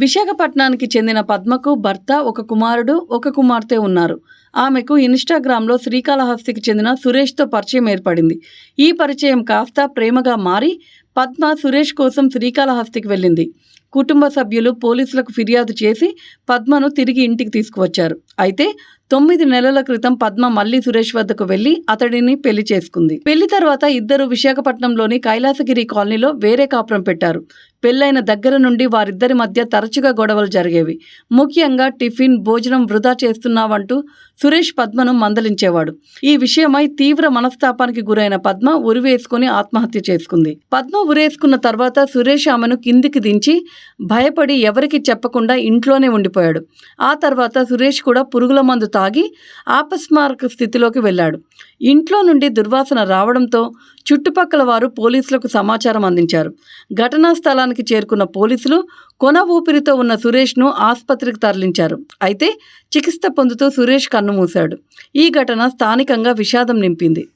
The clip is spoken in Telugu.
విశాఖపట్నానికి చెందిన పద్మకు భర్త ఒక కుమారుడు ఒక కుమార్తె ఉన్నారు. ఆమెకు ఇన్స్టాగ్రామ్లో శ్రీకాళహస్తికి చెందిన సురేష్తో పరిచయం ఏర్పడింది. ఈ పరిచయం కాస్త ప్రేమగా మారి పద్మ సురేష్ కోసం శ్రీకాళహస్తికి వెళ్ళింది. కుటుంబ సభ్యులు పోలీసులకు ఫిర్యాదు చేసి పద్మను తిరిగి ఇంటికి తీసుకువచ్చారు. అయితే తొమ్మిది నెలల క్రితం పద్మ మళ్ళీ సురేష్ వద్దకు వెళ్ళి అతడిని పెళ్ళి చేసుకుంది. పెళ్ళి తర్వాత ఇద్దరు విశాఖపట్నంలోని కైలాసగిరి కాలనీలో వేరే కాపురం పెట్టారు. పెళ్ళైన దగ్గర నుండి వారిద్దరి మధ్య తరచుగా గొడవలు జరిగేవి. ముఖ్యంగా టిఫిన్ భోజనం వృధా చేస్తున్నావంటూ సురేష్ పద్మను మందలించేవాడు. ఈ విషయమై తీవ్ర మనస్తాపానికి గురైన పద్మ ఉరివేసుకుని ఆత్మహత్య చేసుకుంది. పద్మ ఉరేసుకున్న తర్వాత సురేష్ ఆమెను కిందికి దించి భయపడి ఎవరికి చెప్పకుండా ఇంట్లోనే ఉండిపోయాడు. ఆ తర్వాత సురేష్ కూడా పురుగుల మందు తాగి ఆపస్మారక స్థితిలోకి వెళ్ళాడు. ఇంట్లో నుండి దుర్వాసన రావడంతో చుట్టుపక్కల వారు పోలీసులకు సమాచారం అందించారు. ఘటనా స్థలానికి చేరుకున్న పోలీసులు కొన ఊపిరితో ఉన్న సురేష్ను ఆసుపత్రికి తరలించారు. అయితే చికిత్స పొందుతూ సురేష్ కన్నుమూశాడు ఈ ఘటన స్థానికంగా విషాదం నింపింది.